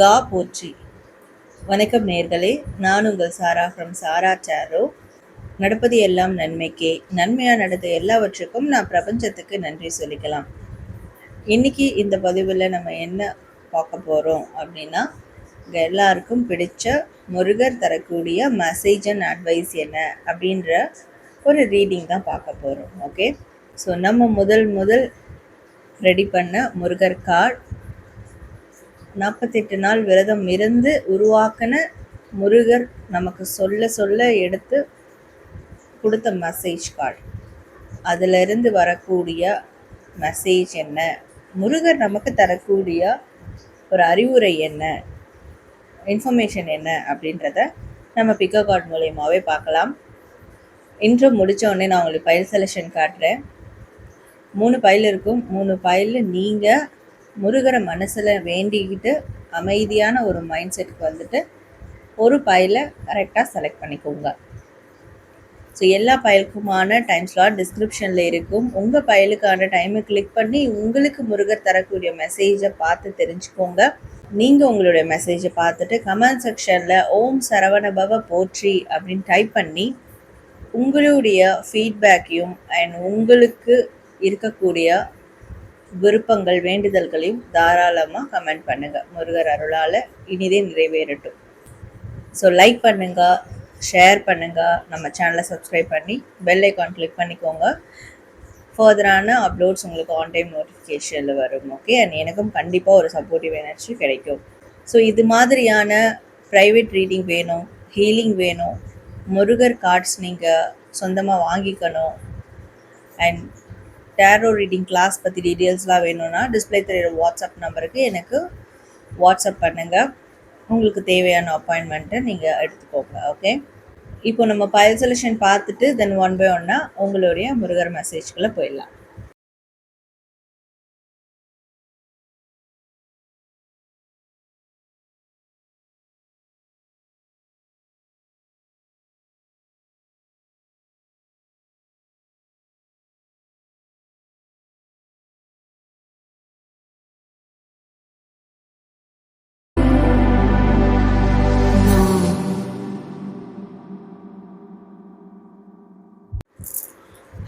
ஓம் முருகா போற்றி வணக்கம் நேர்களே நான் உங்கள் சாரா ஃப்ரம் சாரா சாரோ நடப்பது எல்லாம் நன்மைக்கே. நன்மையாக நடந்த எல்லாவற்றுக்கும் நான் பிரபஞ்சத்துக்கு நன்றி சொல்லிக்கலாம். இன்னைக்கு இந்த பதிவில் நம்ம என்ன பார்க்க போகிறோம் அப்படின்னா எல்லாருக்கும் பிடிச்ச முருகர் தரக்கூடிய மெசேஜ் அண்ட் அட்வைஸ் என்ன அப்படின்ற ஒரு ரீடிங் தான் பார்க்க போகிறோம் ஓகே ஸோ நம்ம முதல் முதல் ரெடி பண்ண முருகர் கார்டு நாற்பத்தெட்டு நாள் விரதம் இருந்து உருவாக்கின முருகர் நமக்கு சொல்ல சொல்ல எடுத்து கொடுத்த மெசேஜ் கார்டு அதிலிருந்து வரக்கூடிய மெசேஜ் என்ன? முருகர் நமக்கு தரக்கூடிய ஒரு அறிவுரை என்ன? இன்ஃபர்மேஷன் என்ன? அப்படின்றத நம்ம பிக்கோ கார்டு மூலயமாவே பார்க்கலாம். இன்ட்ரோ முடித்தோடனே நான் உங்களுக்கு பயில் செலெக்ஷன் காட்டுறேன். மூணு பயில் இருக்கும். மூணு பயில் நீங்கள் முருகரை மனசில் வேண்டிக்கிட்டு அமைதியான ஒரு மைண்ட் செட்டுக்கு வந்துட்டு ஒரு பயிலை கரெக்டாக செலக்ட் பண்ணிக்கோங்க. ஸோ எல்லா பயலுக்குமான டைம் ஸ்லாட் டிஸ்கிரிப்ஷனில் இருக்கும். உங்கள் பயலுக்கான டைமை கிளிக் பண்ணி உங்களுக்கு முருகர் தரக்கூடிய மெசேஜை பார்த்து தெரிஞ்சுக்கோங்க. நீங்கள் உங்களுடைய மெசேஜை பார்த்துட்டு கமெண்ட் செக்ஷனில் ஓம் சரவண பவ போற்றி அப்படின்னு டைப் பண்ணி உங்களுடைய ஃபீட்பேக்கையும் அண்ட் உங்களுக்கு இருக்கக்கூடிய விருப்பங்கள் வேண்டுதல்களையும் தாராளமாக கமெண்ட் பண்ணுங்கள் முருகர் அருளால் இனிதே நிறைவேறட்டும். ஸோ லைக் பண்ணுங்கள் ஷேர் பண்ணுங்கள் நம்ம சேனலை சப்ஸ்கிரைப் பண்ணி பெல் ஐக்கான் கிளிக் பண்ணிக்கோங்க. ஃபர்தரான அப்லோட்ஸ் உங்களுக்கு ஆன் டைம் நோட்டிஃபிகேஷனில் வரும் ஓகே அண்ட் எனக்கும் கண்டிப்பாக ஒரு சப்போர்ட்டிவ் எனர்ஜி கிடைக்கும். ஸோ இது மாதிரியான ப்ரைவேட் ரீடிங் வேணும் ஹீலிங் வேணும் முருகர் கார்ட்ஸ் நீங்கள் சொந்தமாக வாங்கிக்கணும். அண்ட் டேரோ ரீடிங் கிளாஸ் பற்றி டீட்டெயில்ஸ்லாம் வேணும்னா டிஸ்பிளே தெரியுற வாட்ஸ்அப் நம்பருக்கு எனக்கு வாட்ஸ்அப் பண்ணுங்கள் உங்களுக்கு தேவையான அப்பாயின்மெண்ட்டை நீங்கள் எடுத்துக்கோங்க ஓகே இப்போ நம்ம பயல் சொல்யூஷன் பார்த்துட்டு தென் ஒன் பை ஒன்னா உங்களுடைய முருகர் மெசேஜ்குள்ளே போயிடலாம்.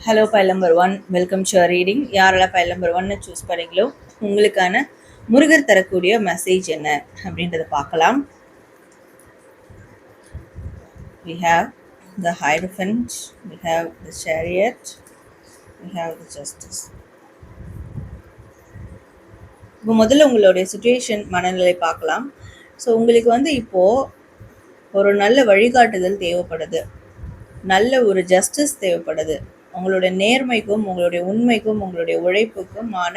Hello file number one welcome to reading யாரெல்லாம் பைல் நம்பர் ஒன்னு சூஸ் பண்ணீங்களோ உங்களுக்கான முருகர் தரக்கூடிய மெசேஜ் என்ன அப்படின்றத பார்க்கலாம். We have the hierophant we have the chariot we have the justice இப்போ முதல்ல உங்களுடைய சுச்சுவேஷன் மனநிலை பார்க்கலாம். ஸோ உங்களுக்கு வந்து இப்போது ஒரு நல்ல வழிகாட்டுதல் தேவைப்படுது. நல்ல ஒரு ஜஸ்டிஸ் தேவைப்படுது. உங்களுடைய நேர்மைக்கும் உங்களுடைய உண்மைக்கும் உங்களுடைய உழைப்புக்குமான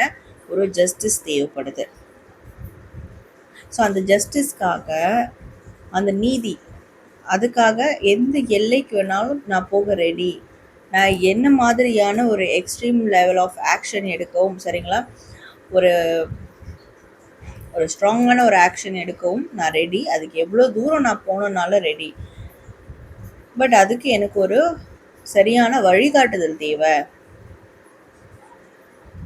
ஒரு ஜஸ்டிஸ் தேவைப்படுது. ஸோ அந்த ஜஸ்டிஸ்க்காக அந்த நீதி அதுக்காக எந்த எல்லைக்கு வேணாலும் நான் போக ரெடி நான் என்ன மாதிரியான ஒரு எக்ஸ்ட்ரீம் லெவல் ஆஃப் ஆக்ஷன் எடுக்கவும் சரிங்களா? ஒரு ஒரு ஸ்ட்ராங்கான ஒரு ஆக்ஷன் எடுக்கவும் நான் ரெடி அதுக்கு எவ்வளோ தூரம் நான் போகணுன்னாலும் ரெடி பட் அதுக்கு எனக்கு ஒரு சரியான வழிகாட்டுதல் தேவை.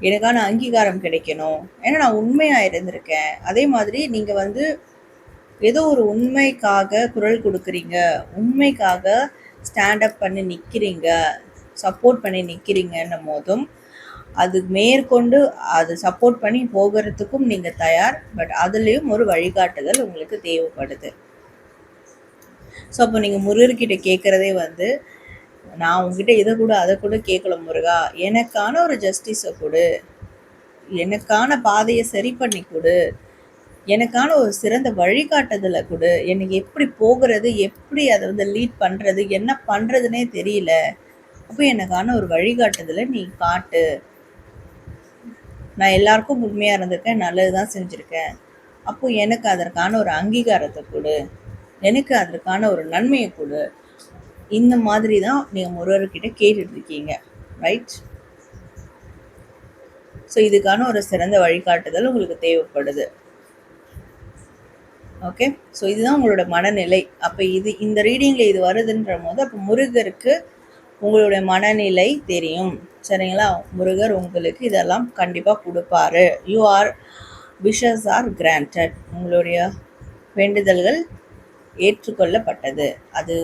எனக்கான அங்கீகாரம் கிடைக்கணும். ஏன்னா நான் உண்மையாக இருந்திருக்கேன். அதே மாதிரி நீங்கள் வந்து ஏதோ ஒரு உண்மைக்காக குரல் கொடுக்குறீங்க. உண்மைக்காக ஸ்டாண்டப் பண்ணி நிற்கிறீங்க சப்போர்ட் பண்ணி நிற்கிறீங்கன்னும் போதும் அது மேற்கொண்டு அது சப்போர்ட் பண்ணி போகிறதுக்கும் நீங்கள் தயார். பட் அதுலேயும் ஒரு வழிகாட்டுதல் உங்களுக்கு தேவைப்படுது. ஸோ அப்போ நீங்கள் முருகர்கிட்ட கேட்குறதே வந்து நான் உங்ககிட்ட இதை கூட அதை கூட கேட்கல முருகா. எனக்கான ஒரு ஜஸ்டிஸை கொடு. எனக்கான பாதையை சரி பண்ணி கொடு. எனக்கான ஒரு சிறந்த வழிகாட்டுதலை கொடு. எனக்கு எப்படி போகிறது எப்படி அதை வந்து லீட் பண்ணுறது என்ன பண்ணுறதுனே தெரியல. அப்போ எனக்கான ஒரு வழிகாட்டுதலை நீ காட்டு. நான் எல்லாருக்கும் உண்மையாக இருந்திருக்கேன் நல்லது தான் செஞ்சுருக்கேன். அப்போ எனக்கு அதற்கான ஒரு அங்கீகாரத்தை கொடு. எனக்கு அதற்கான ஒரு நன்மையை கொடு. இந்த மாதிரி தான் நீங்கள் முருகர்கிட்ட கேட்டுட்டு இருக்கீங்க ரைட் ஸோ இதுக்கான ஒரு சிறந்த வழிகாட்டுதல் உங்களுக்கு தேவைப்படுது. ஓகே ஸோ இதுதான் உங்களோட மனநிலை. அப்போ இது இந்த ரீடிங்கில் இது வருதுன்ற போது அப்போ முருகருக்கு உங்களுடைய மனநிலை தெரியும். சரிங்களா? முருகர் உங்களுக்கு இதெல்லாம் கண்டிப்பாக கொடுப்பாரு. You are wishes are granted உங்களுடைய வேண்டுதல்கள் ஏற்றுக்கொள்ளப்பட்டது. அது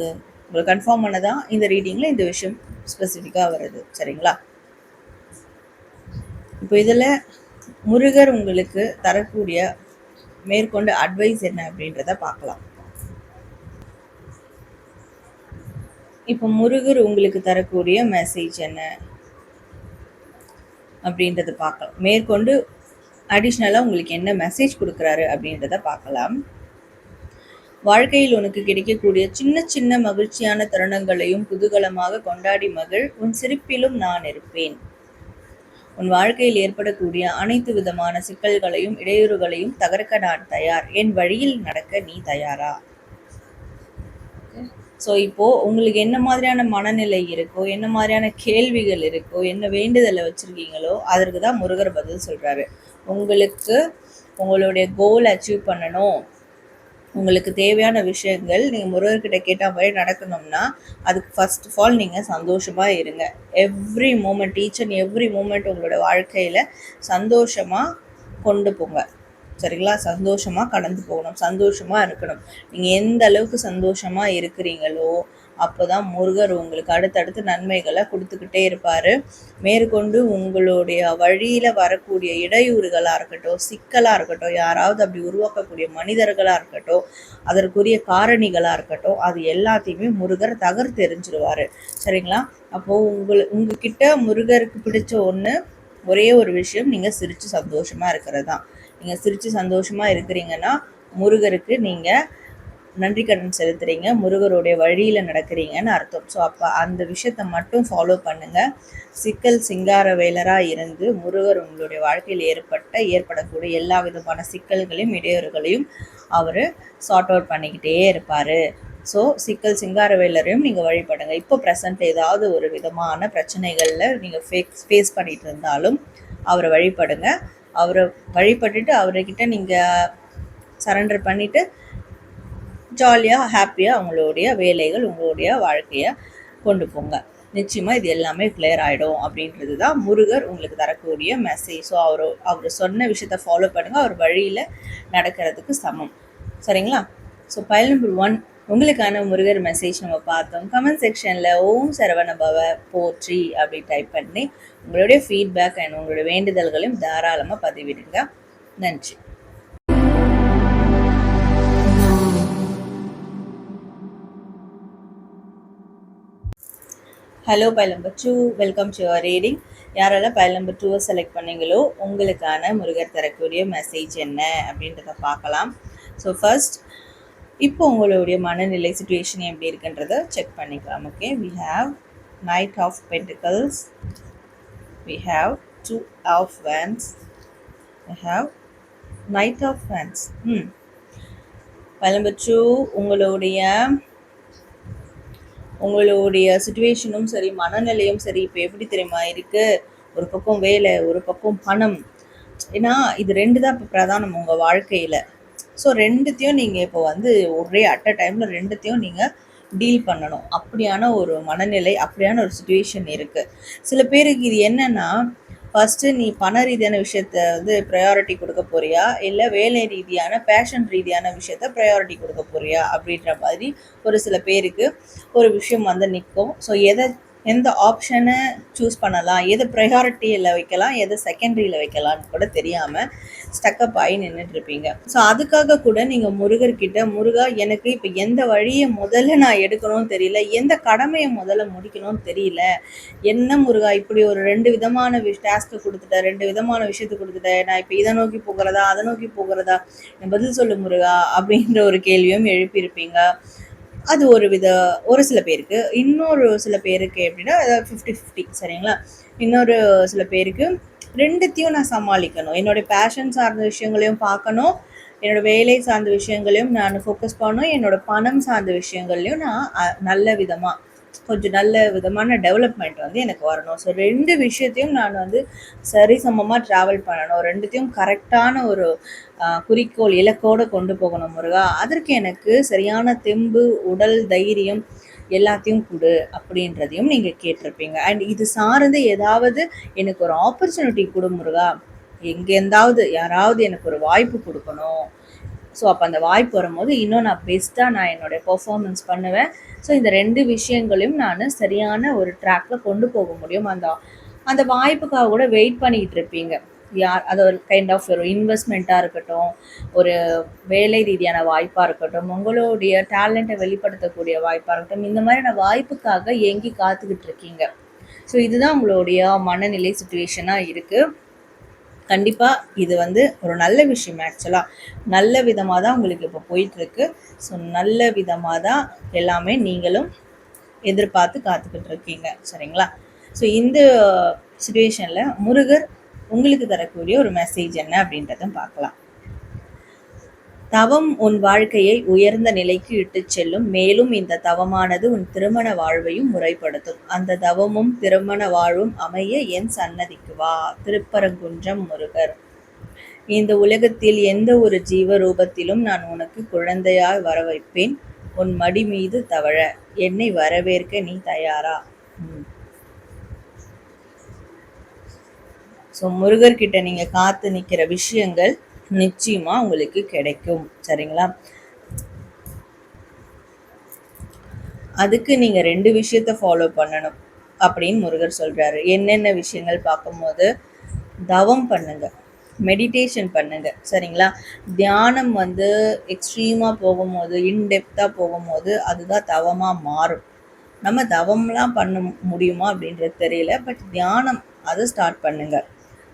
உங்களுக்கு கன்ஃபார்ம் பண்ணதான் இந்த ரீடிங்கில் இந்த விஷயம் ஸ்பெசிஃபிக்காக வருது சரிங்களா? இப்போ இதில் முருகர் உங்களுக்கு தரக்கூடிய மேற்கொண்டு அட்வைஸ் என்ன அப்படின்றத பார்க்கலாம். இப்போ முருகர் உங்களுக்கு தரக்கூடிய மெசேஜ் என்ன அப்படின்றத பார்க்கலாம். மேற்கொண்டு அடிஷ்னலாக உங்களுக்கு என்ன மெசேஜ் கொடுக்குறாரு அப்படின்றத பார்க்கலாம். வாழ்க்கையில் உனக்கு கிடைக்கக்கூடிய சின்ன சின்ன மகிழ்ச்சியான தருணங்களையும் குதூகலமாக கொண்டாடி மகிழ் உன் சிரிப்பிலும் நான் இருப்பேன். உன் வாழ்க்கையில் ஏற்படக்கூடிய அனைத்து விதமான சிக்கல்களையும் இடையூறுகளையும் தகர்க்க நான் தயார். என் வழியில் நடக்க நீ தயாரா? ஸோ இப்போ உங்களுக்கு என்ன மாதிரியான மனநிலை இருக்கோ என்ன மாதிரியான கேள்விகள் இருக்கோ என்ன வேண்டுதலை வச்சிருக்கீங்களோ அதற்கு தான் முருகர் பதில் சொல்றாரு. உங்களுக்கு உங்களுடைய கோல் அச்சீவ் பண்ணணும். உங்களுக்கு தேவையான விஷயங்கள் நீங்கள் முருகர்கிட்ட கேட்ட மாதிரி நடக்கணும்னா அதுக்கு ஃபர்ஸ்ட் ஆஃப் ஆல் நீங்கள் சந்தோஷமாக இருங்க. Every moment each and every moment உங்களோட வாழ்க்கையில் சந்தோஷமாக கொண்டு போங்க. சரிங்களா? சந்தோஷமாக கடந்து போகணும். சந்தோஷமாக இருக்கணும். நீங்கள் எந்த அளவுக்கு சந்தோஷமாக இருக்கிறீங்களோ அப்போ தான் முருகர் உங்களுக்கு அடுத்தடுத்து நன்மைகளை கொடுத்துக்கிட்டே இருப்பார். மேற்கொண்டு உங்களுடைய வழியில் வரக்கூடிய இடையூறுகளாக இருக்கட்டும் சிக்கலாக இருக்கட்டும் யாராவது அப்படி உருவாக்கக்கூடிய மனிதர்களாக இருக்கட்டும் அதற்குரிய காரணிகளாக இருக்கட்டும் அது எல்லாத்தையுமே முருகர் தகர்த்தெரிஞ்சுருவார் சரிங்களா? அப்போது உங்கள் உங்ககிட்ட முருகருக்கு பிடிச்ச ஒன்று ஒரே ஒரு விஷயம் நீங்கள் சிரித்து சந்தோஷமாக இருக்கிறது தான். நீங்கள் சிரித்து சந்தோஷமாக இருக்கிறீங்கன்னா முருகருக்கு நீங்கள் நன்றி கடன் செலுத்துறீங்க முருகருடைய வழியில் நடக்கிறீங்கன்னு அர்த்தம். ஸோ அப்போ அந்த விஷயத்தை மட்டும் ஃபாலோ பண்ணுங்கள் சிக்கல் சிங்கார வேலராக இருந்து முருகர் உங்களுடைய வாழ்க்கையில் ஏற்பட்ட ஏற்படக்கூடிய எல்லா விதமான சிக்கல்களையும் இடையூறுகளையும் அவர் சார்ட் அவுட் பண்ணிக்கிட்டே இருப்பார். ஸோ சிக்கல் சிங்கார வேலரையும் நீங்கள் வழிபடுங்க. இப்போ ப்ரெசண்ட் ஏதாவது ஒரு விதமான பிரச்சனைகளில் நீங்கள் ஃபேஸ் ஃபேஸ் பண்ணிட்டு இருந்தாலும் அவரை வழிபடுங்க. அவரை வழிபட்டுட்டு அவர்கிட்ட நீங்கள் சரண்டர் பண்ணிவிட்டு ஜாலியாக ஹாப்பியாக உங்களுடைய வேலைகள் உங்களுடைய வாழ்க்கையை கொண்டு போங்க. நிச்சயமாக இது எல்லாமே கிளியர் ஆகிடும் அப்படின்றது தான் முருகர் உங்களுக்கு தரக்கூடிய மெசேஜ் ஸோ அவர் அவர் சொன்ன விஷயத்த ஃபாலோ பண்ணுங்கள் அவர் வழியில் நடக்கிறதுக்கு சமம். சரிங்களா? ஸோ பயல் நம்பர் ஒன் உங்களுக்கான முருகர் மெசேஜ் நம்ம பார்த்தோம். கமெண்ட் செக்ஷனில் ஓம் சரவண பவ போற்றி அப்படி டைப் பண்ணி உங்களுடைய ஃபீட்பேக் அண்ட் உங்களுடைய வேண்டுதல்களையும் தாராளமாக பதிவிடுங்க. நன்றி. Hello file number two welcome to your reading யாரெல்லாம் பைல் நம்பர் டூவை செலக்ட் பண்ணீங்களோ உங்களுக்கான முருகர் தரக்கூடிய மெசேஜ் என்ன அப்படின்றத பார்க்கலாம். ஸோ ஃபர்ஸ்ட் இப்போ உங்களுடைய மனநிலை சுச்சுவேஷன் எப்படி இருக்குன்றத செக் பண்ணிக்கலாம் okay we have knight of pentacles we have two of wands we have knight of wands hmm file number two உங்களுடைய உங்களுடைய சுச்சுவேஷனும் சரி மனநிலையும் சரி இப்போ எப்படி தெரியுமா? இருக்குது ஒரு பக்கம் வேலை ஒரு பக்கம் பணம். ஏன்னா இது ரெண்டு தான் இப்போ பிரதானம் உங்கள் வாழ்க்கையில். ஸோ ரெண்டுத்தையும் நீங்கள் இப்போ வந்து ஒரே அட் அ டைமில் ரெண்டுத்தையும் நீங்கள் டீல் பண்ணணும். அப்படியான ஒரு மனநிலை அப்படியான ஒரு சுச்சுவேஷன் இருக்குது சில பேருக்கு இது என்னென்னா ஃபஸ்ட்டு நீ பண ரீதியான விஷயத்த வந்து ப்ரையாரிட்டி கொடுக்க போறியா? இல்லை வேலை ரீதியான பேஷன் ரீதியான விஷயத்த ப்ரையாரிட்டி கொடுக்க போறியா? அப்படின்ற மாதிரி ஒரு சில பேருக்கு ஒரு விஷயம் வந்து நிற்கும். ஸோ எதை எந்த ஆப்ஷனை சூஸ் பண்ணலாம் எதை ப்ரையாரிட்டியில் வைக்கலாம் எதை செகண்டரியில் வைக்கலாம்னு கூட தெரியாமல் ஸ்டக்கப் ஆகி நின்றுட்டு இருப்பீங்க ஸோ அதுக்காக கூட நீங்கள் முருகர்கிட்ட முருகா எனக்கு இப்போ எந்த வழியை முதல்ல நான் எடுக்கணும்னு தெரியல எந்த கடமையை முதல்ல முடிக்கணும்னு தெரியல என்ன முருகா இப்படி ஒரு ரெண்டு விதமான விஷ் டாஸ்க்கு கொடுத்துட்டேன் ரெண்டு விதமான விஷயத்தை கொடுத்துட்டேன் நான் இப்போ இதை நோக்கி போகிறதா அதை நோக்கி போகிறதா பதில் சொல்லு முருகா அப்படின்ற ஒரு கேள்வியும் எழுப்பியிருப்பீங்க. அது ஒரு வித ஒரு சில பேருக்கு. இன்னொரு சில பேருக்கு எப்படின்னா ஃபிஃப்டி ஃபிஃப்டி சரிங்களா? இன்னொரு சில பேருக்கு ரெண்டுத்தையும் நான் சமாளிக்கணும். என்னோடய பேஷன் சார்ந்த விஷயங்களையும் பார்க்கணும். என்னோட வேலை சார்ந்த விஷயங்களையும் நான் ஃபோக்கஸ் பண்ணணும். என்னோட பணம் சார்ந்த விஷயங்கள்லையும் நான் நல்ல விதமாக கொஞ்சம் நல்ல விதமான டெவலப்மெண்ட் வந்து எனக்கு வரணும். ஸோ ரெண்டு விஷயத்தையும் நான் வந்து சரிசமமாக ட்ராவல் பண்ணணும். ரெண்டுத்தையும் கரெக்டான ஒரு குறிக்கோள் இலக்கோடு கொண்டு போகணும் முருகா. அதற்கு எனக்கு சரியான தெம்பு உடல் தைரியம் எல்லாத்தையும் கொடு அப்படின்றதையும் நீங்கள் கேட்டிருப்பீங்க. அண்ட் இது சார்ந்து ஏதாவது எனக்கு ஒரு ஆப்பர்ச்சுனிட்டி கொடு முருகா. எங்கேருந்தாவது யாராவது எனக்கு ஒரு வாய்ப்பு கொடுக்கணும். ஸோ அப்போ அந்த வாய்ப்பு வரும்போது இன்னும் நான் பெஸ்ட்டாக நான் என்னுடைய பர்ஃபார்மன்ஸ் பண்ணுவேன். ஸோ இந்த ரெண்டு விஷயங்களையும் நான் சரியான ஒரு ட்ராக்ல கொண்டு போக முடியும். அந்த அந்த வாய்ப்புக்காக கூட வெயிட் பண்ணிக்கிட்டு இருப்பீங்க. யார் அது ஒரு கைண்ட் ஆஃப் ஒரு இன்வெஸ்ட்மெண்ட்டாக இருக்கட்டும் ஒரு வேலை ரீதியான வாய்ப்பாக இருக்கட்டும் உங்களுடைய டேலண்ட்டை வெளிப்படுத்தக்கூடிய வாய்ப்பாக இருக்கட்டும் இந்த மாதிரியான வாய்ப்புக்காக ஏங்கி காத்துக்கிட்டு இருக்கீங்க. ஸோ இதுதான் உங்களுடைய மனநிலை சுச்சுவேஷனாக இருக்குது கண்டிப்பாக இது வந்து ஒரு நல்ல விஷயம் ஆக்சுவலாக நல்ல விதமாக தான் உங்களுக்கு இப்போ போயிட்டுருக்கு. ஸோ நல்ல விதமாக தான் எல்லாமே நீங்களும் எதிர்பார்த்து காத்துக்கிட்டு இருக்கீங்க. சரிங்களா? ஸோ இந்த சுச்சுவேஷனில் முருகர் உங்களுக்கு தரக்கூடிய ஒரு மெசேஜ் என்ன அப்படின்றத பார்க்கலாம். தவம் உன் வாழ்க்கையை உயர்ந்த நிலைக்கு இட்டுச் செல்லும். மேலும் இந்த தவமானது உன் திருமண வாழ்வையும் முறைப்படுத்தும். அந்த தவமும் திருமண வாழ்வும் அமைய என் சன்னதிக்கு வா. திருப்பரங்குன்றம் முருகர். இந்த உலகத்தில் எந்த ஒரு ஜீவ ரூபத்திலும் நான் உனக்கு குழந்தையாய் வர வைப்பேன் உன் மடி மீது தவழ. என்னை வரவேற்க நீ தயாரா? ஸோ முருகர்கிட்ட நீங்கள் காத்து நிற்கிற விஷயங்கள் நிச்சயமாக உங்களுக்கு கிடைக்கும். சரிங்களா? அதுக்கு நீங்கள் ரெண்டு விஷயத்த ஃபாலோ பண்ணணும் அப்படின்னு முருகர் சொல்கிறாரு என்னென்ன விஷயங்கள் பார்க்கும்போது தவம் பண்ணுங்க மெடிடேஷன் பண்ணுங்க. சரிங்களா? தியானம் வந்து எக்ஸ்ட்ரீமாக போகும்போது இன்டெப்த்தாக போகும்போது அதுதான் தவமாக மாறும். நம்ம தவம்லாம் பண்ண முடியுமா அப்படின்றது தெரியல பட் தியானம் அதை ஸ்டார்ட் பண்ணுங்கள்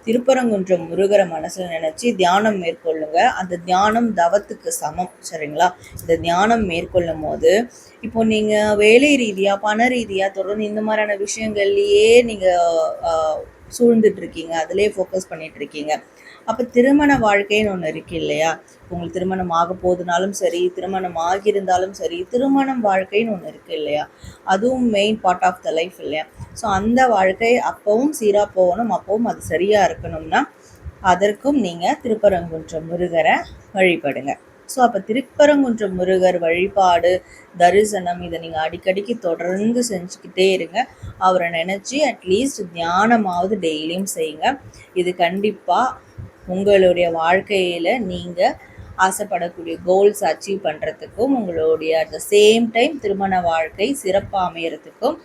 திருப்பரங்குன்றம் முருகரை மனசில் நினச்சி தியானம் மேற்கொள்ளுங்க. அந்த தியானம் தவத்துக்கு சமம் சரிங்களா? இந்த தியானம் மேற்கொள்ளும் போது இப்போ நீங்கள் வேலை ரீதியாக பண ரீதியாக தொடர்ந்து இந்த மாதிரியான விஷயங்கள்லையே நீங்கள் சூழ்ந்துட்டு இருக்கீங்க. அதிலே ஃபோக்கஸ் பண்ணிட்டு இருக்கீங்க. அப்போ திருமண வாழ்க்கைன்னு ஒன்று இருக்கு இல்லையா? உங்களுக்கு திருமணம் ஆக போதுனாலும் சரி திருமணம் ஆகியிருந்தாலும் சரி திருமணம் வாழ்க்கைன்னு ஒன்று இருக்கு இல்லையா? அதுவும் main part of the life இல்லையா? ஸோ அந்த வாழ்க்கை அப்பவும் சீராக போகணும் அப்பவும் அது சரியாக இருக்கணும்னா அதற்கும் நீங்கள் திருப்பரங்குன்ற முருகரை வழிபடுங்க. ஸோ அப்போ திருப்பரங்குன்ற முருகர் வழிபாடு தரிசனம் இதை நீங்கள் அடிக்கடிக்கு தொடர்ந்து செஞ்சுக்கிட்டே இருங்க. அவரை நினச்சி அட்லீஸ்ட் தியானமாவது டெய்லியும் செய்யுங்க. இது கண்டிப்பாக உங்களுடைய வாழ்க்கையில் நீங்கள் ஆசைப்படக்கூடிய கோல்ஸ் அச்சீவ் பண்ணுறதுக்கும் உங்களுடைய அட் த சேம் டைம் திருமண வாழ்க்கை சிறப்பாக அமையறதுக்கும்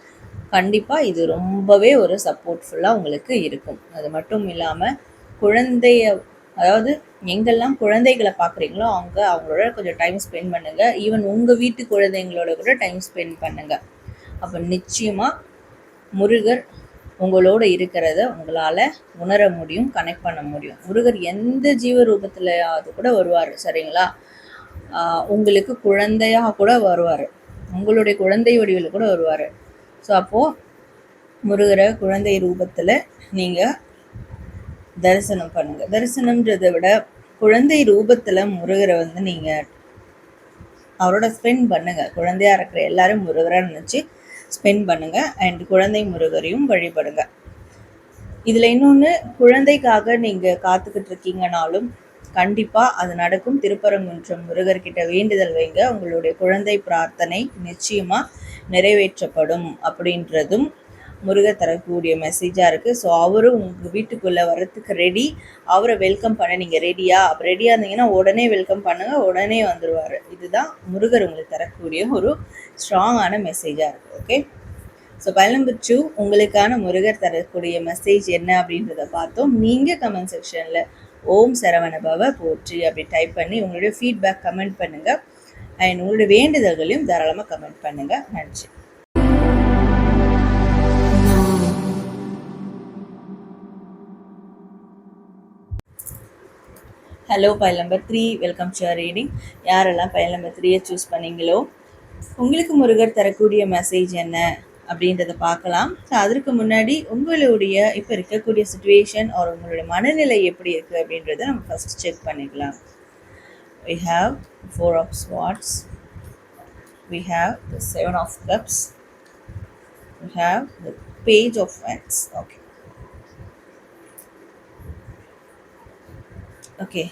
கண்டிப்பாக இது ரொம்பவே ஒரு சப்போர்ட்ஃபுல்லாக உங்களுக்கு இருக்கும். அது மட்டும் இல்லாமல் குழந்தைய அதாவது எங்கெல்லாம் குழந்தைகளை பார்க்குறீங்களோ அவங்க அவங்களோட கொஞ்சம் டைம் ஸ்பெண்ட் பண்ணுங்கள் ஈவன் உங்கள் வீட்டு குழந்தைங்களோட கூட டைம் ஸ்பெண்ட் பண்ணுங்கள் அப்போ நிச்சயமாக முருகர் உங்களோட இருக்கிறத உங்களால் உணர முடியும் கனெக்ட் பண்ண முடியும். முருகர் எந்த ஜீவ ரூபத்திலையாவது கூட வருவார் சரிங்களா? உங்களுக்கு குழந்தையாக கூட வருவார். உங்களுடைய குழந்தை வடிவில் கூட வருவார். ஸோ அப்போது முருகரை குழந்தை ரூபத்தில் நீங்கள் தரிசனம் பண்ணுங்கள் தரிசனம்ன்றதை விட குழந்தை ரூபத்தில் முருகரை வந்து நீங்கள் அவரோட ஸ்பெண்ட் பண்ணுங்கள் குழந்தையாக இருக்கிற எல்லாரும் முருகராக நினச்சி ஸ்பெண்ட் பண்ணுங்கள் அண்ட் குழந்தை முருகரையும் வழிபடுங்க. இதில் இன்னொன்று குழந்தைக்காக நீங்கள் காத்துக்கிட்டு இருக்கீங்கனாலும் கண்டிப்பாக அது நடக்கும். திருப்பரங்குன்றம் முருகர்கிட்ட வேண்டுதல் வைங்க. உங்களுடைய குழந்தை பிரார்த்தனை நிச்சயமாக நிறைவேற்றப்படும் அப்படின்றதும் முருகர் தரக்கூடிய மெசேஜாக இருக்குது ஸோ அவரும் உங்கள் வீட்டுக்குள்ளே வரத்துக்கு ரெடி அவரை வெல்கம் பண்ண நீங்கள் ரெடியா அப்போ ரெடியாக இருந்தீங்கன்னா உடனே வெல்கம் பண்ணுங்கள் உடனே வந்துடுவார் இதுதான் முருகர் உங்களுக்கு தரக்கூடிய ஒரு ஸ்ட்ராங்கான மெசேஜாக இருக்குது ஓகே ஸோ பயணம்பர் டூ உங்களுக்கான முருகர் தரக்கூடிய மெசேஜ் என்ன அப்படின்றத பார்த்தோம். நீங்கள் கமெண்ட் செக்ஷனில் ஓம் சரவணபவ போற்றி அப்படி டைப் பண்ணி உங்களுடைய ஃபீட்பேக் கமெண்ட் பண்ணுங்கள் அண்ட் உங்களுடைய வேண்டுதல்களையும் தாராளமாக கமெண்ட் பண்ணுங்கள் நன்றி. Hello file number three welcome to reading யாரெல்லாம் ஃபைல் நம்பர் த்ரீயை சூஸ் பண்ணீங்களோ உங்களுக்கு முருகர் தரக்கூடிய மெசேஜ் என்ன அப்படின்றத பார்க்கலாம். ஸோ அதற்கு முன்னாடி உங்களுடைய இப்போ இருக்கக்கூடிய சுச்சுவேஷன் ஒரு உங்களுடைய மனநிலை எப்படி இருக்குது அப்படின்றத நம்ம ஃபஸ்ட் செக் பண்ணிக்கலாம். We have four of swords we have the seven of cups we have the page of fans okay okay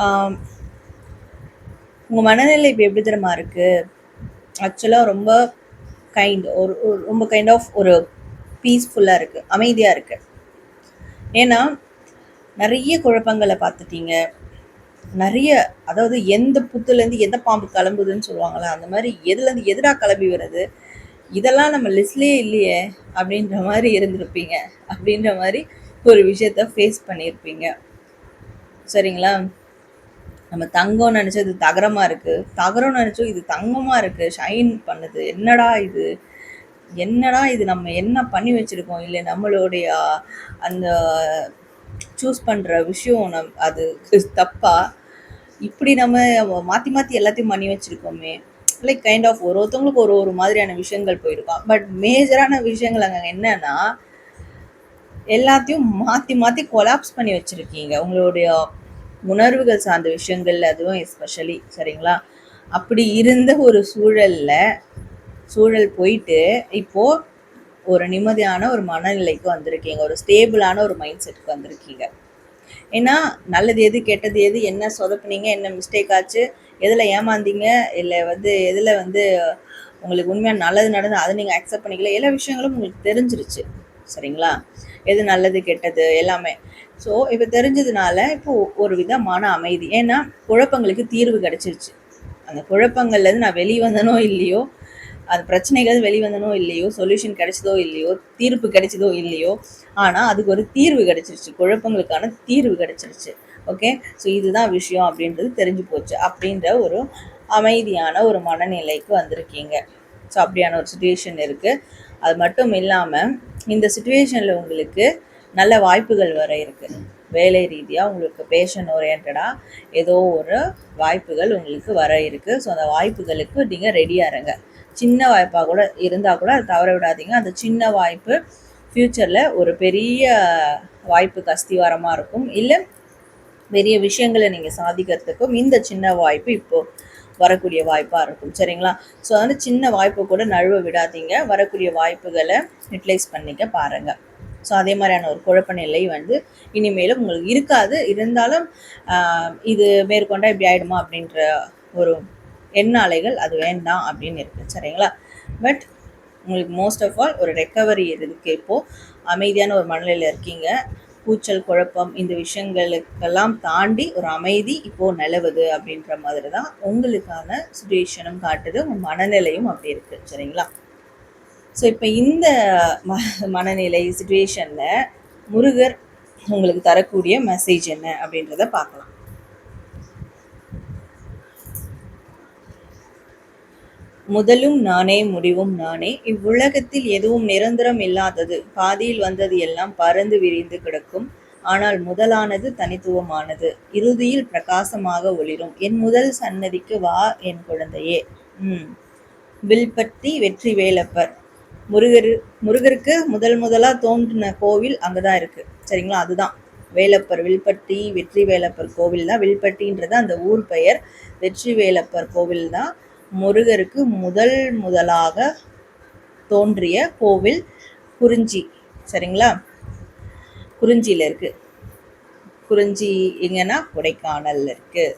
um, உங்கள் மனநிலை இப்போ எப்படி தெரியுமா இருக்குது ஆக்சுவலாக ரொம்ப கைண்ட் ஒரு ரொம்ப கைண்ட் ஆஃப் ஒரு பீஸ்ஃபுல்லாக இருக்குது அமைதியாக இருக்குது ஏன்னா நிறைய குழப்பங்களை பார்த்துட்டீங்க. நிறைய அதாவது எந்த புத்துலேருந்து எந்த பாம்பு கிளம்புதுன்னு சொல்லுவாங்களா அந்த மாதிரி எதுலேருந்து எதிராக கிளம்பி வருது இதெல்லாம் நம்ம லிஸ்ட்லேயே இல்லையே அப்படின்ற மாதிரி இருந்திருப்பீங்க அப்படின்ற மாதிரி ஒரு விஷயத்த ஃபேஸ் பண்ணியிருப்பீங்க சரிங்களா? நம்ம தங்கம் நினச்சது தகரமாக இருக்குது தகரம் நினச்சோம் இது தங்கமாக இருக்குது ஷைன் பண்ணுது. என்னடா இது? என்னடா இது? நம்ம என்ன பண்ணி வச்சுருக்கோம்? இல்லை நம்மளுடைய அந்த சூஸ் பண்ணுற விஷயம் நம் அது தப்பா? இப்படி நம்ம மாற்றி மாற்றி எல்லாத்தையும் பண்ணி வச்சுருக்கோமே. லைக் கைண்ட் ஆஃப் ஒரு ஒருத்தவங்களுக்கு ஒரு ஒரு மாதிரியான விஷயங்கள் போயிருக்கோம். பட் மேஜரான விஷயங்கள் அங்கே என்னன்னா எல்லாத்தையும் மாற்றி மாற்றி கொலாப்ஸ் பண்ணி வச்சுருக்கீங்க. உங்களுடைய உணர்வுகள் சார்ந்த விஷயங்கள் அதுவும் எஸ்பெஷலி சரிங்களா? அப்படி இருந்த ஒரு சூழலில் சூழல் போயிட்டு இப்போது ஒரு நிம்மதியான ஒரு மனநிலைக்கு வந்திருக்கீங்க. ஒரு ஸ்டேபிளான ஒரு மைண்ட் செட்டுக்கு வந்திருக்கீங்க. ஏன்னா நல்லது எது கெட்டது எது என்ன சொதப்புனீங்க என்ன மிஸ்டேக் ஆச்சு எதில் ஏமாந்தீங்க இல்லை வந்து எதில் வந்து உங்களுக்கு உண்மையாக நல்லது நடந்து அதை நீங்கள் அக்செப்ட் பண்ணிக்கல எல்லா விஷயங்களும் உங்களுக்கு தெரிஞ்சிருச்சு. சரிங்களா? எது நல்லது கெட்டது எல்லாமே. ஸோ இப்போ தெரிஞ்சதுனால இப்போ ஒரு விதமான அமைதி. ஏன்னா குழப்பங்களுக்கு தீர்வு கிடச்சிருச்சு. அந்த குழப்பங்கள்லேருந்து நான் வெளிவந்தனோ இல்லையோ அது பிரச்சனைகள் வெளிவந்தனோ இல்லையோ சொல்யூஷன் கிடைச்சதோ இல்லையோ தீர்ப்பு கிடைச்சதோ இல்லையோ ஆனால் அதுக்கு ஒரு தீர்வு கிடைச்சிருச்சு. குழப்பங்களுக்கான தீர்வு கிடைச்சிருச்சு. ஓகே ஸோ இதுதான் விஷயம் அப்படின்றது தெரிஞ்சு போச்சு. அப்படின்ற ஒரு அமைதியான ஒரு மனநிலைக்கு வந்திருக்கீங்க. ஸோ அப்படியான ஒரு சுச்சுவேஷன் இருக்குது அது மட்டும் இல்லாமல் இந்த சுச்சுவேஷனில் உங்களுக்கு நல்ல வாய்ப்புகள் வர இருக்குது வேலை ரீதியாக உங்களுக்கு பேஷன் ஓரியன்டாக ஏதோ ஒரு வாய்ப்புகள் உங்களுக்கு வர இருக்குது ஸோ அந்த வாய்ப்புகளுக்கு நீங்கள் ரெடியாக இருங்க. சின்ன வாய்ப்பாக கூட இருந்தால் கூட அதை தவற விடாதீங்க. அந்த சின்ன வாய்ப்பு ஃப்யூச்சரில் ஒரு பெரிய வாய்ப்பு கஸ்திவாரமாக இருக்கும். இல்லை பெரிய விஷயங்களை நீங்கள் சாதிக்கிறதுக்கும் இந்த சின்ன வாய்ப்பு இப்போது வரக்கூடிய வாய்ப்பாக இருக்கும். சரிங்களா? ஸோ வந்து சின்ன வாய்ப்பு கூட நழுவ விடாதீங்க. வரக்கூடிய வாய்ப்புகளை யூட்டிலைஸ் பண்ணிக்க பாருங்கள் ஸோ அதே மாதிரியான ஒரு குழப்ப நிலை வந்து இனிமேலும் உங்களுக்கு இருக்காது. இருந்தாலும் இது மேற்கொண்டா இப்படி ஆகிடுமா அப்படின்ற ஒரு எண்ண அலைகள் அது வேண்டாம் அப்படின்னு இருக்குது சரிங்களா? பட் உங்களுக்கு மோஸ்ட் ஆஃப் ஆல் ஒரு ரெக்கவரி இருக்குது இப்போது அமைதியான ஒரு மனநிலையில் இருக்கீங்க. கூச்சல் குழப்பம் இந்த விஷயங்களுக்கெல்லாம் தாண்டி ஒரு அமைதி இப்போது நிலவுது அப்படின்ற மாதிரி தான் உங்களுக்கான சுச்சுவேஷனும் காட்டுது. உங்கள் மனநிலையும் அப்படி இருக்குது சரிங்களா? ஸோ இப்போ இந்த ம மனநிலை சுச்சுவேஷனில் முருகர் உங்களுக்கு தரக்கூடிய மெசேஜ் என்ன அப்படின்றத பார்க்கலாம். முதலும் நானே முடிவும் நானே. இவ்வுலகத்தில் எதுவும் நிரந்தரம் இல்லாதது பாதியில் வந்தது எல்லாம் பறந்து விரிந்து கிடக்கும். ஆனால் முதலானது தனித்துவமானது இறுதியில் பிரகாசமாக ஒளிரும். என் முதல் சன்னதிக்கு வா என் குழந்தையே. ம் வில்பட்டி வெற்றி வேலப்பர் முருகர் முருகருக்கு முதல் முதலாக தோன்றின கோவில் அங்கே தான் இருக்குது சரிங்களா? அதுதான். வேலப்பர் வில்பட்டி வெற்றி வேலப்பர் கோவில் தான் வில்பட்டின்றது அந்த ஊர் பெயர். வெற்றி வேலப்பர் கோவில் தான் முருகருக்கு முதல் முதலாக தோன்றிய கோவில் குறிஞ்சி. சரிங்களா? குறிஞ்சியில் இருக்குது குறிஞ்சி எங்கன்னா கொடைக்கானல் இருக்குது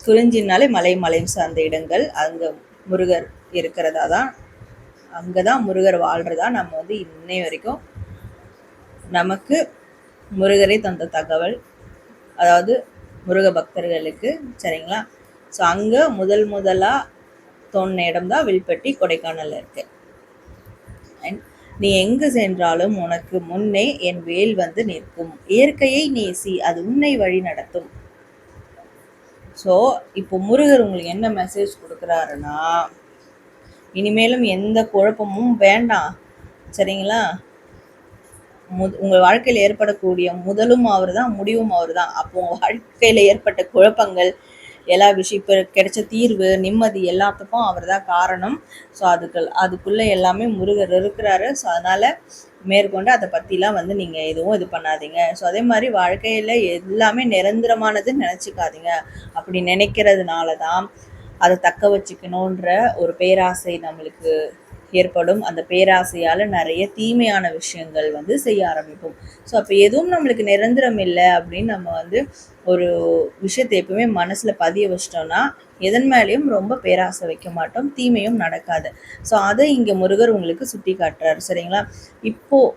குறிஞ்சினாலே மலை மலையும் சார்ந்த இடங்கள். அங்கே முருகர் இருக்கிறதா தான் அங்கே தான் முருகர் வாழ்கிறதா நம்ம வந்து இன்னை வரைக்கும் நமக்கு முருகரை தந்த தகவல். அதாவது முருக பக்தர்களுக்கு சரிங்களா? ஸோ அங்கே முதல் முதலாக தோணின இடம் தான் வில்பட்டி கொடைக்கானல் இருக்கு. அண்ட் நீ எங்கு சென்றாலும் உனக்கு முன்னே என் வேல் வந்து நிற்கும். இயற்கையை நேசி அது உன்னை வழி நடத்தும். ஸோ இப்போ முருகர் உங்களுக்கு என்ன மெசேஜ் கொடுக்குறாருன்னா இனிமேலும் எந்த குழப்பமும் வேண்டாம். சரிங்களா? மு உங்கள் வாழ்க்கையில் ஏற்படக்கூடிய முதலும் அவர் தான் முடிவும் அவர் தான் அப்போ உங்கள் வாழ்க்கையில் ஏற்பட்ட குழப்பங்கள் எல்லா விஷயம் இப்போ கிடைச்ச தீர்வு நிம்மதி எல்லாத்துக்கும் அவர் தான் காரணம். ஸோ அதுக்கு அதுக்குள்ளே எல்லாமே முருகர் இருக்கிறாரு. ஸோ அதனால் மேற்கொண்டு அதை பற்றிலாம் வந்து நீங்கள் எதுவும் இது பண்ணாதீங்க. ஸோ அதே மாதிரி வாழ்க்கையில் எல்லாமே நிரந்தரமானதுன்னு நினச்சிக்காதீங்க. அப்படி நினைக்கிறதுனால தான் அதை தக்க வச்சுக்கணுன்ற ஒரு பேராசை நம்மளுக்கு ஏற்படும். அந்த பேராசையால் நிறைய தீமையான விஷயங்கள் வந்து செய்ய ஆரம்பிப்போம். ஸோ அப்போ எதுவும் நம்மளுக்கு நிரந்தரம் இல்லை அப்படின்னு நம்ம வந்து ஒரு விஷயத்தை எப்பவுமே மனசில் பதிய வச்சிட்டோம்னா எதன் மேலேயும் ரொம்ப பேராசை வைக்க மாட்டோம். தீமையும் நடக்காது. ஸோ அதை இங்கே முருகர் உங்களுக்கு சுட்டி காட்டுறாரு. சரிங்களா? இப்போது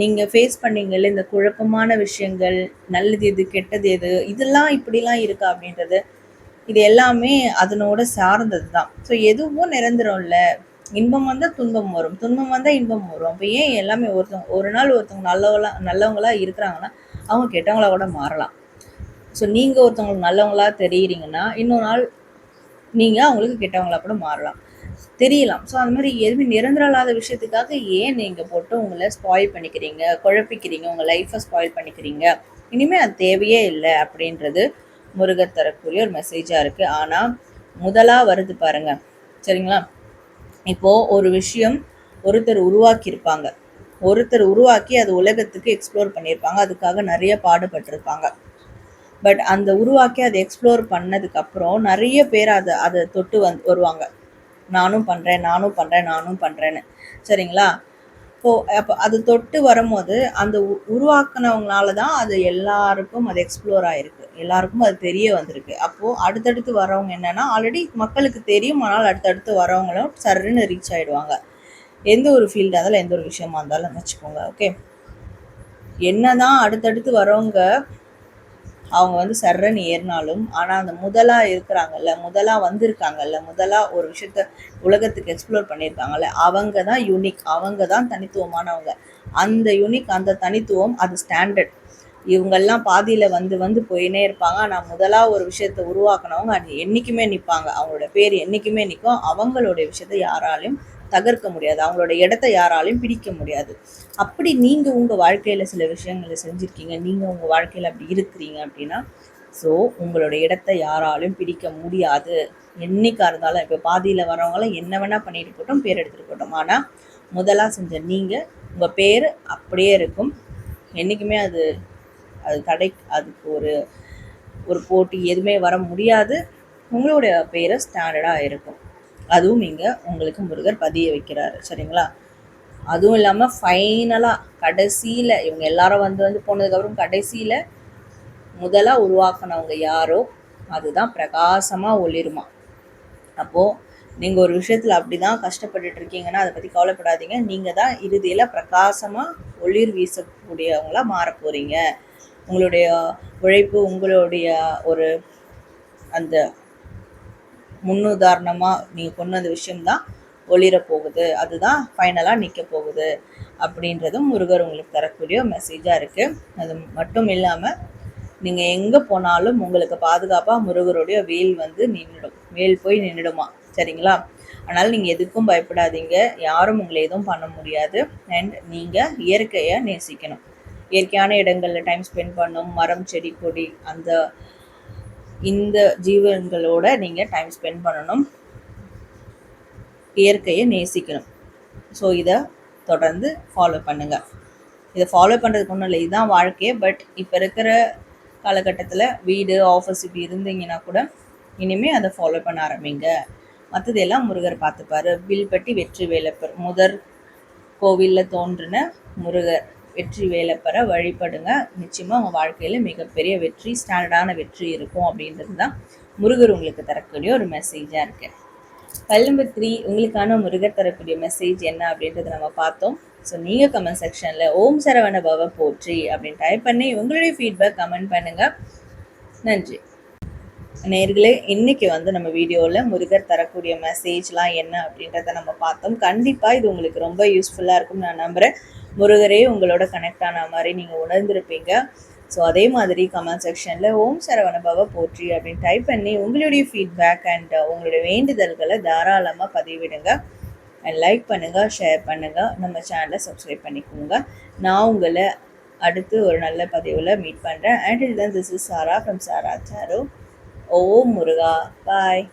நீங்கள் ஃபேஸ் பண்ணீங்கல்ல இந்த குழப்பமான விஷயங்கள் நல்லது எது கெட்டது எது இதெல்லாம் இப்படிலாம் இருக்கா அப்படின்றது இது எல்லாமே அதனோட சார்ந்தது தான் ஸோ எதுவும் நிரந்தரம் இல்லை. இன்பம் வந்தால் துன்பம் வரும். துன்பம் வந்தால் இன்பம் வரும். அப்போ ஏன் எல்லாமே ஒருத்தவங்க ஒரு நாள் ஒருத்தவங்க நல்லவங்களா நல்லவங்களாக இருக்கிறாங்கன்னா அவங்க கெட்டவங்களா கூட மாறலாம். ஸோ நீங்கள் ஒருத்தவங்களுக்கு நல்லவங்களா தெரியுறீங்கன்னா இன்னொரு நாள் நீங்கள் அவங்களுக்கு கெட்டவங்களா கூட மாறலாம். தெரியலாம். ஸோ அந்த மாதிரி எதுவுமே நிரந்தரம் இல்லாத விஷயத்துக்காக ஏன் நீங்கள் போட்டு உங்களை ஸ்பாயில் பண்ணிக்கிறீங்க? குழப்பிக்கிறீங்க? உங்கள் லைஃப்பை ஸ்பாயில் பண்ணிக்கிறீங்க? இனிமேல் அது தேவையே இல்லை அப்படின்றது முருகர் தரக்கூடிய ஒரு மெசேஜாக இருக்குது ஆனால் முதலாக வருது பாருங்க. சரிங்களா? இப்போது ஒரு விஷயம் ஒருத்தர் உருவாக்கியிருப்பாங்க. ஒருத்தர் உருவாக்கி அது உலகத்துக்கு எக்ஸ்ப்ளோர் பண்ணியிருப்பாங்க. அதுக்காக நிறைய பாடுபட்டிருப்பாங்க. பட் அந்த உருவாக்கி அதை எக்ஸ்ப்ளோர் பண்ணதுக்கப்புறம் நிறைய பேர் அதை அதை தொட்டு வந்து வருவாங்க. நானும் பண்ணுறேன் நானும் பண்ணுறேன் நானும் பண்ணுறேன்னு சரிங்களா? இப்போ அப்போ அது தொட்டு வரும்போது அந்த உ உருவாக்குனவங்களால தான் அது எல்லாருக்கும் அது எக்ஸ்ப்ளோர் ஆகிருக்கு எல்லாருக்கும் அது தெரிய வந்திருக்கு. அப்போது அடுத்தடுத்து வரவங்க என்னென்னா ஆல்ரெடி மக்களுக்கு தெரியும் ஆனால் அடுத்தடுத்து வரவங்களும் சருன்னு ரீச் ஆகிடுவாங்க எந்த ஒரு ஃபீல்டாக இருந்தாலும் எந்த ஒரு விஷயமா இருந்தாலும் வச்சுக்கோங்க ஓகே என்ன தான் அடுத்தடுத்து வரவங்க அவங்க வந்து சர்ரன் ஏறினாலும் ஆனால் அந்த முதலாக இருக்கிறாங்கல்ல முதலாக வந்திருக்காங்கல்ல முதலாக ஒரு விஷயத்த உலகத்துக்கு எக்ஸ்ப்ளோர் பண்ணியிருக்காங்கல்ல அவங்க தான் யூனிக் அவங்க தான் தனித்துவமானவங்க. அந்த யூனிக் அந்த தனித்துவம் அது ஸ்டாண்டர்ட் இவங்கெல்லாம் பாதியில் வந்து வந்து போயினே இருப்பாங்க. ஆனால் முதலாக ஒரு விஷயத்த உருவாக்குனவங்க அது என்றைக்குமே நிற்பாங்க அவங்களோட பேர் என்றைக்குமே நிற்கும் அவங்களுடைய விஷயத்த யாராலையும் தகர்க்க முடியாது. அவங்களோட இடத்த யாராலையும் பிடிக்க முடியாது. அப்படி நீங்கள் உங்கள் வாழ்க்கையில் சில விஷயங்களை செஞ்சுருக்கீங்க. நீங்கள் உங்கள் வாழ்க்கையில் அப்படி இருக்கிறீங்க அப்படின்னா ஸோ உங்களோட இடத்த யாராலையும் பிடிக்க முடியாது. என்னைக்கா இருந்தாலும் இப்போ பாதியில் வரவங்களாம் என்ன வேணால் பண்ணிட்டு போட்டோம் பேர் எடுத்துகிட்டு போட்டோம். ஆனால் முதலாக செஞ்ச நீங்கள் உங்கள் பேர் அப்படியே இருக்கும். என்றைக்குமே அது அது தடை அதுக்கு ஒரு ஒரு போட்டி எதுவுமே வர முடியாது. உங்களுடைய பேரை ஸ்டாண்டர்டாக இருக்கும். அதுவும் இங்கே உங்களுக்கு முருகர் பதிய வைக்கிறாரு சரிங்களா? அதுவும் இல்லாமல் ஃபைனலாக கடைசியில் இவங்க எல்லாரும் வந்து வந்து போனதுக்கப்புறம் கடைசியில் முதலாக உருவாக்குனவங்க யாரோ அதுதான் பிரகாசமாக ஒளிருமா. அப்போது நீங்கள் ஒரு விஷயத்தில் அப்படி தான் கஷ்டப்பட்டுட்டு இருக்கீங்கன்னா அதை பற்றி கவலைப்படாதீங்க. நீங்கள் தான் இறுதியில் பிரகாசமாக ஒளிர் வீசக்கூடியவங்களாக மாற போகிறீங்க உங்களுடைய உழைப்பு உங்களுடைய ஒரு அந்த முன்னுதாரணமாக நீங்கள் கொண்டு வந்த விஷயம்தான் ஒளிர போகுது. அதுதான் ஃபைனலாக நிற்க போகுது. அப்படின்றதும் முருகர் உங்களுக்கு தரக்கூடிய மெசேஜாக இருக்குது அது மட்டும் இல்லாமல் நீங்கள் எங்கே போனாலும் உங்களுக்கு பாதுகாப்பாக முருகருடைய வேல் வந்து நின்றுடும் வேல் போய் நின்றுடுமா சரிங்களா? அதனால் நீங்கள் எதுக்கும் பயப்படாதீங்க. யாரும் உங்களை எதுவும் பண்ண முடியாது. அண்ட் நீங்கள் இயற்கையை நேசிக்கணும். இயற்கையான இடங்களில் டைம் ஸ்பெண்ட் பண்ணும் மரம் செடி கொடி அந்த இந்த ஜீவன்களோட நீங்கள் டைம் ஸ்பெண்ட் பண்ணணும். இயற்கையை நேசிக்கணும். ஸோ இதை தொடர்ந்து ஃபாலோ பண்ணுங்கள் இதை ஃபாலோ பண்ணுறதுக்கு ஒன்றும் இல்லை இதுதான் வாழ்க்கையே பட் இப்போ இருக்கிற காலகட்டத்தில் வீடு ஆஃபீஸ் இப்படி இருந்தீங்கன்னா கூட இனிமேல் அதை ஃபாலோ பண்ண ஆரம்பிங்க. மற்றதெல்லாம் முருகர் பார்த்துப்பார். வில்பட்டி வெற்றி வேலைப்பர். முதற் கோவிலில் தோன்றின முருகர். வெற்றி வேலை பெற வழிபடுங்க. நிச்சயமாக உங்கள் வாழ்க்கையில் மிகப்பெரிய வெற்றி ஸ்டாண்டர்டான வெற்றி இருக்கும் அப்படின்றது தான் முருகர் உங்களுக்கு தரக்கூடிய ஒரு மெசேஜாக இருக்குது கல் நம்பர் த்ரீ உங்களுக்கான முருகர் தரக்கூடிய மெசேஜ் என்ன அப்படின்றத நம்ம பார்த்தோம். ஸோ நீங்கள் கமெண்ட் செக்ஷனில் ஓம் சரவண பவ போற்றி அப்படின்னு டைப் பண்ணி உங்களுடைய ஃபீட்பேக் கமெண்ட் பண்ணுங்கள் நன்றி. நேர்களே இன்றைக்கி வந்து நம்ம வீடியோவில் முருகர் தரக்கூடிய மெசேஜ்லாம் என்ன அப்படின்றத நம்ம பார்த்தோம். கண்டிப்பாக இது உங்களுக்கு ரொம்ப யூஸ்ஃபுல்லாக இருக்கும்னு நான் நம்புகிறேன் முருகரே உங்களோட கனெக்ட் ஆன மாதிரி நீங்கள் உணர்ந்திருப்பீங்க. ஸோ அதே மாதிரி கமெண்ட் செக்ஷனில் ஓம் சரவணபவ போற்றி அப்படின்னு டைப் பண்ணி உங்களுடைய ஃபீட்பேக் அண்ட் உங்களுடைய வேண்டுதல்களை தாராளமாக பதிவிடுங்க. அண்ட் லைக் பண்ணுங்கள் ஷேர் பண்ணுங்கள் நம்ம சேனலை சப்ஸ்கிரைப் பண்ணிக்கோங்க. நான் உங்களை அடுத்து ஒரு நல்ல பதிவில் மீட் பண்ணுறேன் அண்ட் இல் தான் this is Sara from Sara Saru Om Muruga. Bye